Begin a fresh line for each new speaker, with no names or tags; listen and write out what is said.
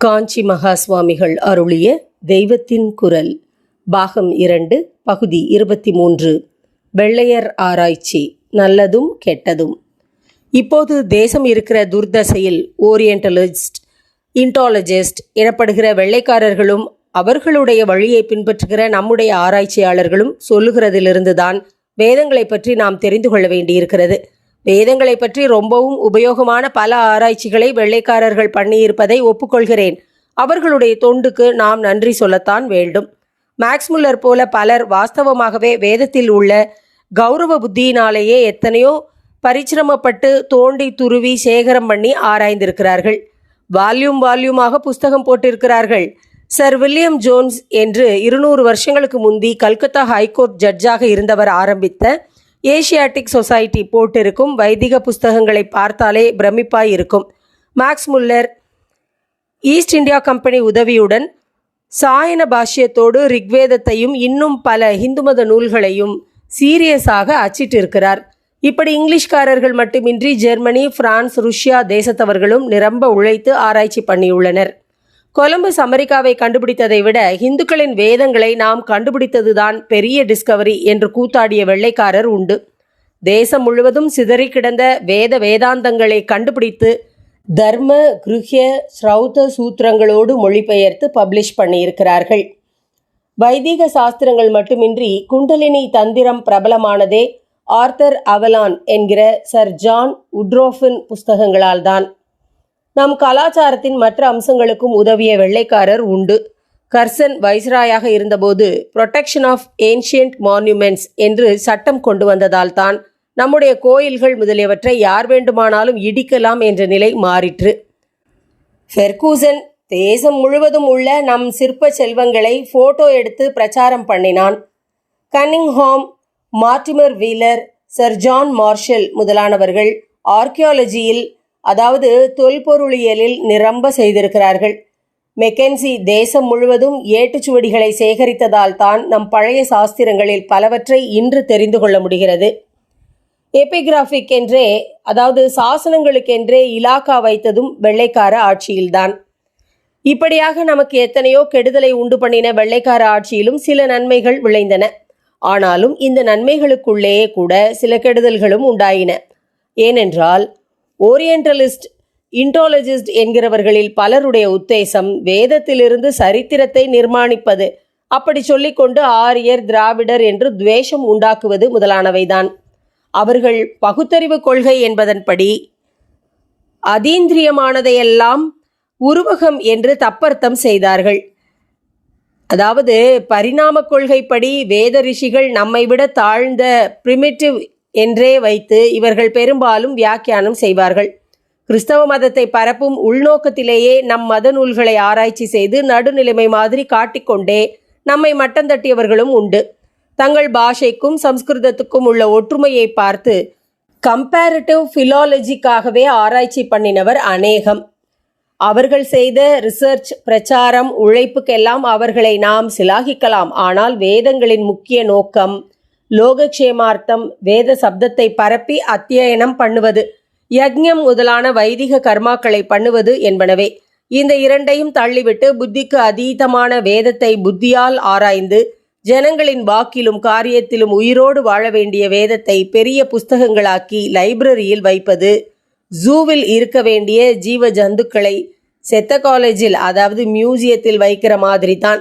காஞ்சி மகா சுவாமிகள் அருளிய தெய்வத்தின் குரல் பாகம் இரண்டு பகுதி இருபத்தி மூன்று வெள்ளையர் ஆராய்ச்சி நல்லதும் கெட்டதும். இப்போது தேசம் இருக்கிற துர்தசையில் ஓரியண்டலிஸ்ட் இன்டாலஜிஸ்ட் எனப்படுகிற வெள்ளைக்காரர்களும் அவர்களுடைய வழியை பின்பற்றுகிற நம்முடைய ஆராய்ச்சியாளர்களும் சொல்லுகிறதிலிருந்துதான் வேதங்களை பற்றி நாம் தெரிந்து கொள்ள வேண்டியிருக்கிறது. வேதங்களை பற்றி ரொம்பவும் உபயோகமான பல ஆராய்ச்சிகளை வெள்ளைக்காரர்கள் பண்ணியிருப்பதை ஒப்புக்கொள்கிறேன். அவர்களுடைய தொண்டுக்கு நாம் நன்றி சொல்லத்தான் வேண்டும். மேக்ஸ்முல்லர் போல பலர் வாஸ்தவமாகவே வேதத்தில் உள்ள கௌரவ புத்தியினாலேயே எத்தனையோ பரிச்சிரமப்பட்டு தோண்டி துருவி சேகரம் பண்ணி ஆராய்ந்திருக்கிறார்கள். வால்யூம் வால்யூமாக புஸ்தகம் போட்டிருக்கிறார்கள். சர் வில்லியம் ஜோன்ஸ் என்று இருநூறு வருஷங்களுக்கு முந்தி கல்கத்தா ஹைகோர்ட் ஜட்ஜாக இருந்தவர் ஆரம்பித்த ஏசியாட்டிக் சொசைட்டி போட்டிருக்கும். வைதிக புஸ்தகங்களை பார்த்தாலே பிரமிப்பாய் இருக்கும். Max Muller East India Company உதவியுடன் சாயன பாஷ்யத்தோடு ரிக்வேதத்தையும் இன்னும் பல இந்து மத நூல்களையும் சீரியஸாக அச்சிட்டிருக்கிறார். இப்படி இங்கிலீஷ்காரர்கள் மட்டுமின்றி ஜெர்மனி பிரான்ஸ் ருஷ்யா தேசத்தவர்களும் நிரம்ப உழைத்து ஆராய்ச்சி பண்ணியுள்ளனர். கொலம்பஸ் அமெரிக்காவை கண்டுபிடித்ததை விட இந்துக்களின் வேதங்களை நாம் கண்டுபிடித்ததுதான் பெரிய டிஸ்கவரி என்று கூத்தாடிய வெள்ளைக்காரர் உண்டு. தேசம் முழுவதும் சிதறி கிடந்த வேத வேதாந்தங்களை கண்டுபிடித்து தர்ம கிருஹ்ய ஸ்ரௌத சூத்திரங்களோடு மொழிபெயர்த்து பப்ளிஷ் பண்ணியிருக்கிறார்கள். வைதிக சாஸ்திரங்கள் மட்டுமின்றி குண்டலினி தந்திரம் பிரபலமானதே ஆர்த்தர் அவலான் என்கிற சர் ஜான் உட்ரோஃபின் புஸ்தகங்களால்தான். நம் கலாச்சாரத்தின் மற்ற அம்சங்களுக்கும் உதவிய வெள்ளைக்காரர் உண்டு. கர்சன் வைஸ்ராயாக இருந்தபோது புரொடெக்ஷன் ஆஃப் ஏன்ஷியன்ட் மான்யூமெண்ட்ஸ் என்று சட்டம் கொண்டு வந்ததால் தான் நம்முடைய கோயில்கள் முதலியவற்றை யார் வேண்டுமானாலும் இடிக்கலாம் என்ற நிலை மாறிற்று. ஃபெர்கூசன் தேசம் முழுவதும் உள்ள நம் சிற்ப செல்வங்களை போட்டோ எடுத்து பிரச்சாரம் பண்ணினான். Cunningham Mortimer Wheeler sir John Marshall முதலானவர்கள் ஆர்கியாலஜியில் அதாவது தொல்பொருளியலில் நிரம்ப செய்திருக்கிறார்கள். மெக்கென்சி தேசம் முழுவதும் ஏட்டுச்சுவடிகளை சேகரித்ததால் தான் நம் பழைய சாஸ்திரங்களில் பலவற்றை இன்று தெரிந்து கொள்ள முடிகிறது. எபிகிராஃபிக் என்றே அதாவது சாசனங்களுக்கென்றே இலாக்கா வைத்ததும் வெள்ளைக்கார ஆட்சியில்தான். இப்படியாக நமக்கு எத்தனையோ கெடுதலை உண்டு பண்ணின வெள்ளைக்கார ஆட்சியிலும் சில நன்மைகள் விளைந்தன. ஆனாலும் இந்த நன்மைகளுக்குள்ளேயே கூட சில கெடுதல்களும் உண்டாயின. ஏனென்றால் ஓரியண்டலிஸ்ட் இன்டாலஜிஸ்ட் என்கிறவர்களில் பலருடைய உத்தேசம் வேதத்திலிருந்து சரித்திரத்தை நிர்மாணிப்பது. அப்படி சொல்லிக்கொண்டு ஆரியர் திராவிடர் என்று துவேஷம் உண்டாக்குவது முதலானவைதான். அவர்கள் பகுத்தறிவு கொள்கை என்பதன்படி அதீந்திரியமானதையெல்லாம் உருவகம் என்று தப்பர்த்தம் செய்தார்கள். அதாவது பரிணாம கொள்கைப்படி வேத ரிஷிகள் நம்மை விட தாழ்ந்த பிரிமிட்டிவ் என்றே வைத்து இவர்கள் பெரும்பாலும் வியாக்கியானம் செய்வார்கள். கிறிஸ்தவ மதத்தை பரப்பும் உள்நோக்கத்திலேயே நம் மத நூல்களை ஆராய்ச்சி செய்து நடுநிலைமை மாதிரி காட்டிக்கொண்டே நம்மை மட்டம் தட்டியவர்களும் உண்டு. தங்கள் பாஷைக்கும் சம்ஸ்கிருதத்துக்கும் உள்ள ஒற்றுமையை பார்த்து கம்பேரிட்டிவ் ஃபிலாலஜிக்காகவே ஆராய்ச்சி பண்ணினவர் அநேகம். அவர்கள் செய்த ரிசர்ச் பிரச்சாரம் உழைப்புக்கெல்லாம் அவர்களை நாம் சிலாகிக்கலாம். ஆனால் வேதங்களின் முக்கிய நோக்கம் லோகக்ஷேமார்த்தம் வேத சப்தத்தை பரப்பி அத்தியனம் பண்ணுவது யக்ஞம் முதலான வைதிக கர்மாக்களை பண்ணுவது என்பனவே. இந்த இரண்டையும் தள்ளிவிட்டு புத்திக்கு அதீதமான வேதத்தை புத்தியால் ஆராய்ந்து ஜனங்களின் வாக்கிலும் காரியத்திலும் உயிரோடு வாழ வேண்டிய வேதத்தை பெரிய புஸ்தகங்களாக்கி லைப்ரரியில் வைப்பது ஜூவில் இருக்க வேண்டிய ஜீவ ஜந்துக்களை செத்த காலேஜில் அதாவது மியூசியத்தில் வைக்கிற மாதிரி தான்